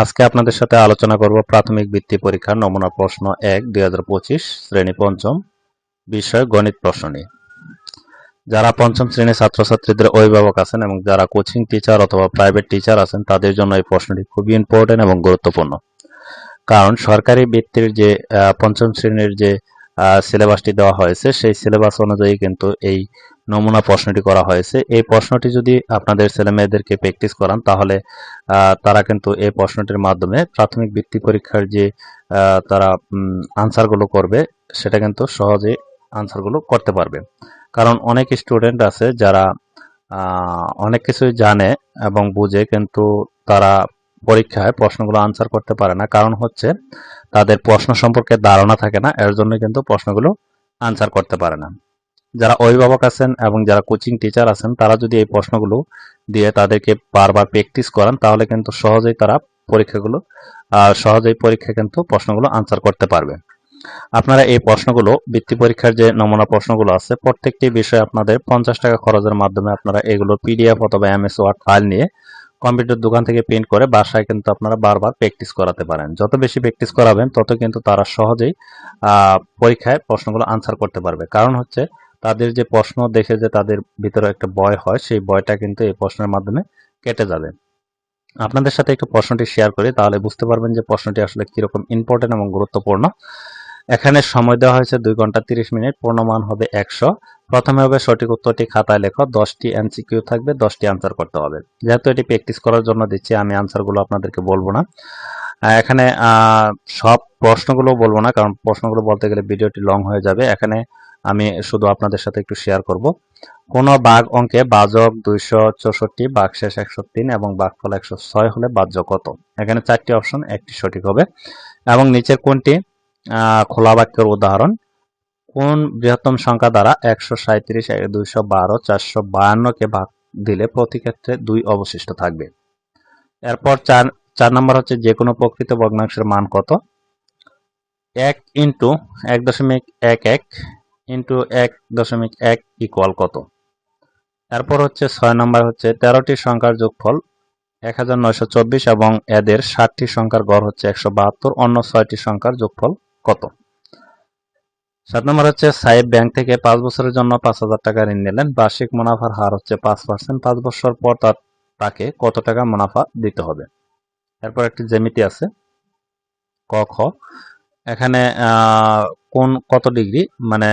আজকে আপনাদের সাথে আলোচনা করব প্রাথমিক বৃত্তি পরীক্ষার নমুনা প্রশ্ন এক, দুই শ্রেণি পঞ্চম বিষয় গণিত প্রশ্ন নিয়ে। যারা পঞ্চম শ্রেণির ছাত্রছাত্রীদের অভিভাবক আছেন এবং যারা কোচিং টিচার অথবা প্রাইভেট টিচার আছেন, তাদের জন্য এই প্রশ্নটি খুবই ইম্পর্টেন্ট এবং গুরুত্বপূর্ণ। কারণ সরকারি বৃত্তির যে পঞ্চম শ্রেণির যে সিলেবাসটি দেওয়া হয়েছে, সেই সিলেবাস অনুযায়ী কিন্তু এই নমুনা প্রশ্নটি করা হয়েছে। এই প্রশ্নটি যদি আপনাদের ছেলে মেয়েদেরকে প্র্যাকটিস করান, তাহলে তারা কিন্তু এই প্রশ্নটির মাধ্যমে প্রাথমিক বৃত্তি পরীক্ষার যে তারা আনসারগুলো করবে, সেটা কিন্তু সহজে আনসারগুলো করতে পারবে। কারণ অনেক স্টুডেন্ট আছে যারা অনেক কিছুই জানে এবং বুঝে, কিন্তু তারা পরীক্ষায় প্রশ্নগুলো আনসার করতে পারে না। কারণ হচ্ছে, তাদের প্রশ্ন সম্পর্কে ধারণা থাকে না এর জন্য কিন্তু প্রশ্নগুলো আনসার করতে পারে না। যারা অভিভাবক আছেন এবং যারা কোচিং টিচার আছেন, তারা যদি এই প্রশ্নগুলো দিয়ে তাদেরকে বারবার প্র্যাকটিস করান, তাহলে কিন্তু সহজেই তারা পরীক্ষাগুলো সহজেই পরীক্ষা কিন্তু প্রশ্নগুলো আনসার করতে পারবে। আপনারা এই প্রশ্নগুলো, বৃত্তি পরীক্ষার যে নমুনা প্রশ্নগুলো আছে, প্রত্যেকটি বিষয়ে আপনাদের পঞ্চাশ টাকা খরচের মাধ্যমে আপনারা এগুলো পিডিএফ অথবা এমএস ওয়ার্ড ফাইল নিয়ে কম্পিউটার দোকান থেকে প্রিন্ট করে বাসায় কিন্তু আপনারা বারবার প্র্যাকটিস করাতে পারেন। যত বেশি প্র্যাকটিস করাবেন, তত কিন্তু তারা সহজেই পরীক্ষায় প্রশ্নগুলো আনসার করতে পারবে। কারণ হচ্ছে, তাদের যে প্রশ্ন দেখে যে তাদের ভিতরে একটা ভয় হয়, সেই ভয়টা কিন্তু এই প্রশ্নের মাধ্যমে কেটে যাবে। আপনাদের সাথে একটু প্রশ্নটি শেয়ার করি, তাহলে বুঝতে পারবেন যে প্রশ্নটি আসলে কীরকম ইম্পর্টেন্ট এবং গুরুত্বপূর্ণ। এখানে সময় দেওয়া হয়েছে দুই ঘণ্টা তিরিশ মিনিট, পূর্ণমান হবে একশো। প্রথমে হবে সঠিক উত্তরটি খাতায় লেখো, দশটি এনসিকিউ থাকবে, দশটি আনসার করতে হবে। যেহেতু এটি প্র্যাকটিস করার জন্য দিচ্ছি, আমি আনসারগুলো আপনাদেরকে বলব না। এখানে সব প্রশ্নগুলো বলব না, কারণ প্রশ্নগুলো বলতে গেলে ভিডিওটি লং হয়ে যাবে। এখানে আমি শুধু আপনাদের সাথে একটু শেয়ার করব। কোন বাঘ অঙ্কে বাজক দুইশো চৌষট্টি বাঘশেষ একশো তিন এবং বাঘফল একশো ছয় হলে বাহ্য কত? এখানে চারটি অপশন একটি সঠিক হবে। এবং নিচের কোনটি? খোলা বাক্যের উদাহরণ, কোন বৃহত্তম সংখ্যা দ্বারা একশো সাঁত্রিশ দুইশো বারো, চারশো বায়ান্নকে ভাগ দিলে প্রতি ক্ষেত্রে দুই অবশিষ্ট থাকবে। এরপর চার চার নম্বর হচ্ছে যে কোনো প্রকৃত ভগ্নাংশের মান কত? এক ইন্টু এক দশমিক এক এক ইন্টু এক দশমিক এক ইকুয়াল কত? এরপর হচ্ছে ছয় নম্বর হচ্ছে তেরোটি সংখ্যার যোগফল এক হাজার নয়শো চব্বিশ এবং এদের ষাটটি সংখ্যার গড় হচ্ছে একশো বাহাত্তর, অন্য ছয়টি সংখ্যার যোগফল কত? সাত নম্বর হচ্ছে সাহেব ব্যাংক থেকে পাঁচ বছরের জন্য পাঁচ হাজার টাকা ঋণ নিলেন। বার্ষিক মুনাফার হার হচ্ছে পাঁচ পার্সেন্ট। পাঁচ বছর পর তাকে কত টাকা মুনাফা দিতে হবে? এরপর একটি জ্যামিতি আছে। ক, খ। এখানে কোন, কত ডিগ্রি? মানে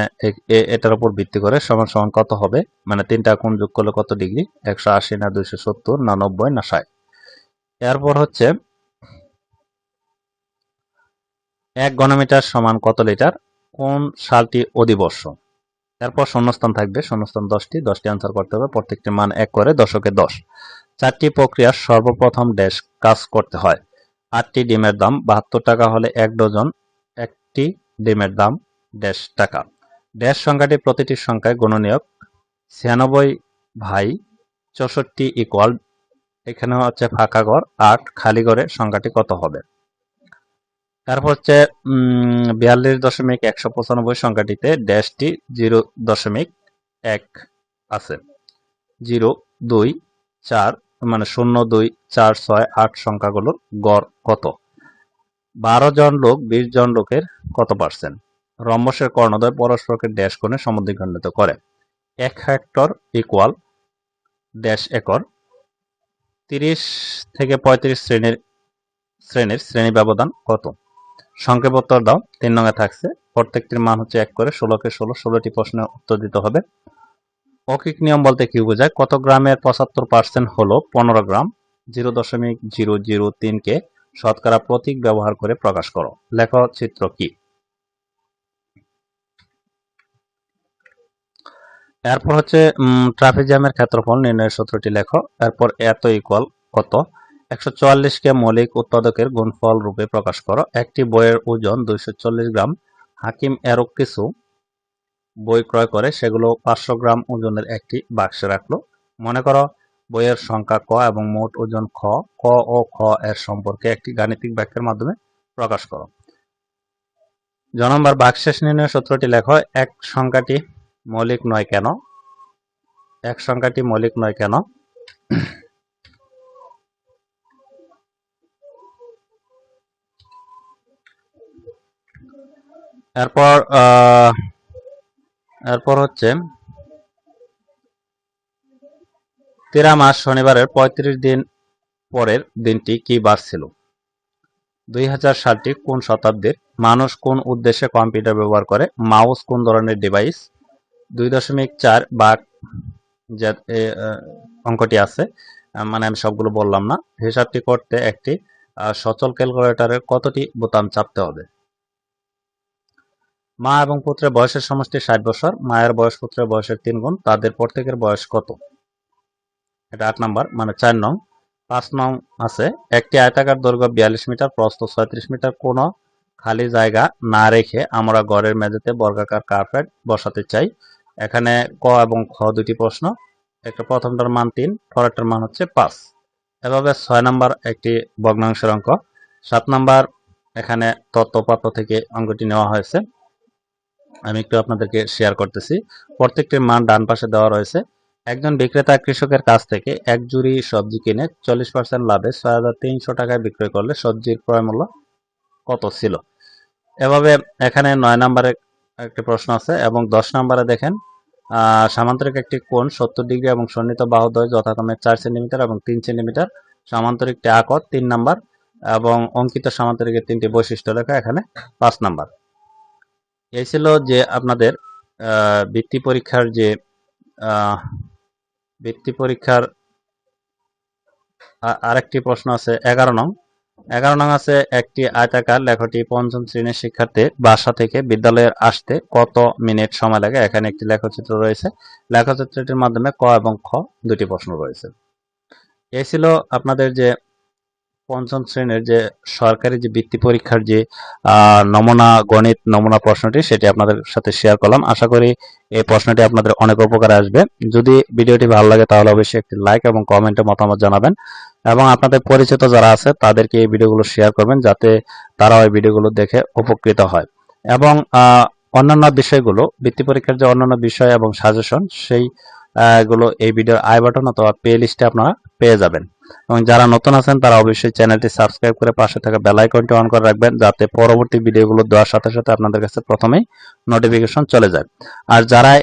এটার উপর ভিত্তি করে সমান সমান কত হবে? মানে তিনটা কোণ যোগ করলে কত ডিগ্রি? একশো আশি না দুইশো সত্তর না নব্বই না ষাট। এরপর হচ্ছে এক ঘনমিটার সমান কত লিটার? কোন সালটি অধিবর্ষ? এরপর শূন্যস্থান থাকবে, শূন্যস্থান দশটি দশটি আনসার করতে হবে, প্রত্যেকটি মান এক করে দশকে দশ। চারটি প্রক্রিয়ার সর্বপ্রথম ড্যাশ কাজ করতে হয়। আটটি ডিমের দাম বাহাত্তর টাকা হলে এক ডজন একটি ডিমের দাম ড্যাশ টাকা। ড্যাশ সংখ্যাটি প্রতিটি সংখ্যায় গণনীয়ক ছিয়ানব্বই ভাই চৌষট্টি ইকুয়াল এখানে হচ্ছে ফাঁকা ঘর আট খালি ঘরে সংখ্যাটি কত হবে? তারপর হচ্ছে বিয়াল্লিশ দশমিক একশো পঁচানব্বই সংখ্যাটিতে ড্যাশটি জিরো দশমিক এক আছে। জিরো দুই চার মানে শূন্য দুই চার ছয় আট সংখ্যাগুলোর গড় কত? বারো জন লোক, বিশ জন লোকের কত পার্সেন্ট রম্বসের কর্ণদ্বয় পরস্পরকে ড্যাশ কোণে সমদ্বিখণ্ডিত করে। এক হেক্টর ইকুয়াল ড্যাশ একর। তিরিশ থেকে পঁয়ত্রিশ শ্রেণির শ্রেণির শ্রেণি ব্যবধান কত? সংক্ষেপ উত্তর দাও। তিন নঙে থাকছে, প্রত্যেকটির মান হচ্ছে এক করে ষোলোকে ষোলো, ষোলোটি প্রশ্নের উত্তর দিতে হবে। অকিক নিয়ম বলতে কি বোঝায়? কত গ্রামের পঁচাত্তর পার্সেন্ট হলো পনেরো গ্রাম, জিরো দশমিক জিরো জিরো তিনকে শতকরা প্রতীক ব্যবহার করে প্রকাশ করো। লেখ চিত্র কি? এরপর হচ্ছে ট্রাফিক জ্যামের ক্ষেত্রফল নির্ণয়ের সূত্রটি লেখো। এরপর এত ইকুয়াল কত? একশো চুয়াল্লিশকে মৌলিক উৎপাদকের গুণফল রূপে প্রকাশ করো। একটি বইয়ের ওজন দুইশো চল্লিশ গ্রাম। হাকিম এরও কিছু বই ক্রয় করে, সেগুলো পাঁচশো গ্রাম ওজনের একটি বাক্সে রাখল। মনে করো, বইয়ের সংখ্যা ক এবং মোট ওজন খ। ক ও খ এর সম্পর্কে একটি গাণিতিক বাক্যের মাধ্যমে প্রকাশ করো। জ নম্বর বাক্সেস নির্ণয় সূত্রটি লেখো, এক সংখ্যাটি মৌলিক নয় কেন? এক সংখ্যাটি মৌলিক নয় কেন? এরপর এরপর হচ্ছে তেরা মাস শনিবারের পঁয়ত্রিশ দিন পরের দিনটি কি বার ছিল? দুই হাজার সালটি কোন শতাব্দীর? মানুষ কোন উদ্দেশ্যে কম্পিউটার ব্যবহার করে? মাউস কোন ধরনের ডিভাইস দুই দশমিক চার বা অঙ্কটি আছে মানে আমি সবগুলো বললাম না। হিসাবটি করতে একটি সচল ক্যালকুলেটরের কতটি বোতাম চাপতে হবে? মা এবং পুত্রের বয়সের সমষ্টি ষাট বছর, মায়ের বয়স পুত্রের বয়সের তিন গুণ, তাদের প্রত্যেকের বয়স কত? এটা আট নাম্বার মানে চার নং। পাঁচ নং আছে, একটি আয়তাকার দৈর্ঘ্য বিয়াল্লিশ মিটার, প্রস্থ ছয়ত্রিশ মিটার, কোনো খালি জায়গা না রেখে আমরা ঘরের মেঝেতে বর্গাকার কার্পেট বসাতে চাই। এখানে ক এবং খ দুটি প্রশ্ন, একটা প্রথমটার মান তিন, পরেরটার মান হচ্ছে পাঁচ। এভাবে ছয় নাম্বার একটি ভগ্নাংশের অঙ্ক। সাত নাম্বার, এখানে তত্ত্বপাত্র থেকে অঙ্কটি নেওয়া হয়েছে। আমি একটু আপনাদেরকে শেয়ার করতেছি। প্রত্যেকটির মান ডান পাশে দেওয়া রয়েছে। একজন বিক্রেতা কৃষকের কাছ থেকে এক জুড়ি সবজি কিনে চল্লিশ পার্সেন্ট লাভে ছয় হাজার তিনশো টাকায় বিক্রয় করলে সবজির ক্রয় মূল্য কত ছিল? এভাবে এখানে নয় নম্বরে একটি প্রশ্ন আছে এবং দশ নম্বরে দেখেন সামান্তরিক একটি কোণ সত্তর ডিগ্রি এবং সন্নিহিত বাহুদ্বয় যথাক্রমে চার সেন্টিমিটার এবং তিন সেন্টিমিটার। সামান্তরিকটি আকর তিন নাম্বার এবং অঙ্কিত সামান্তরিকের তিনটি বৈশিষ্ট্য লেখা এখানে পাঁচ নাম্বার। এই ছিল যে আপনাদের বৃত্তি পরীক্ষার যে বৃত্তি পরীক্ষার আরেকটি প্রশ্ন আছে, এগারো নং। এগারো নং আছে, একটি আয়তাকার লেখটি পঞ্চম শ্রেণির শিক্ষার্থী বাসা থেকে বিদ্যালয়ে আসতে কত মিনিট সময় লাগে? এখানে একটি লেখচিত্র রয়েছে। লেখচিত্রটির মাধ্যমে ক এবং খ দুটি প্রশ্ন রয়েছে। এই ছিল আপনাদের যে পঞ্চম শ্রেণির যে সরকারি যে বৃত্তি পরীক্ষার যে নমুনা, গণিত নমুনা প্রশ্নটি, সেটি আপনাদের সাথে শেয়ার করলাম। আশা করি এই প্রশ্নটি আপনাদের অনেক উপকারে আসবে। যদি ভিডিওটি ভালো লাগে, তাহলে অবশ্যই একটি লাইক এবং কমেন্টে মতামত জানাবেন। এবং আপনাদের পরিচিত যারা আছে, তাদেরকে এই ভিডিওগুলো শেয়ার করবেন, যাতে তারা ওই ভিডিওগুলো দেখে উপকৃত হয়। এবং অন্যান্য বিষয়গুলো, বৃত্তি পরীক্ষার যে অন্যান্য বিষয় এবং সাজেশন সেই গুলো এই ভিডিওর আই বাটন অথবা প্লে লিস্টে আপনারা পেয়ে যাবেন। এবং যারা নতুন আছেন, তারা অবশ্যই চ্যানেলটি সাবস্ক্রাইব করে পাশে থাকা বেল আইকনটি অন করে রাখবেন, যাতে পরবর্তী ভিডিওগুলো দেওয়ার সাথে সাথে আপনাদের কাছে প্রথমেই নোটিফিকেশন চলে যায়। আর যারা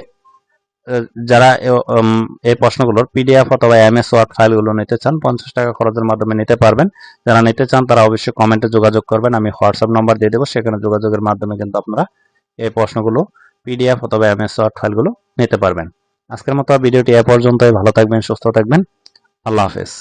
যারা এই প্রশ্নগুলোর পিডিএফ অথবা এমএস ওয়ার্ড ফাইলগুলো নিতে চান, পঞ্চাশ টাকা খরচের মাধ্যমে নিতে পারবেন। যারা নিতে চান, তারা অবশ্যই কমেন্টে যোগাযোগ করবেন, আমি হোয়াটসঅ্যাপ নাম্বার দিয়ে দেবো, সেখানে যোগাযোগের মাধ্যমে কিন্তু আপনারা এই প্রশ্নগুলো পিডিএফ অথবা এমএস ওয়ার্ড ফাইলগুলো নিতে পারবেন। আজকের মতো ভিডিওটি এ পর্যন্তই, ভালো থাকবেন, সুস্থ থাকবেন। আল্লাহ হাফেজ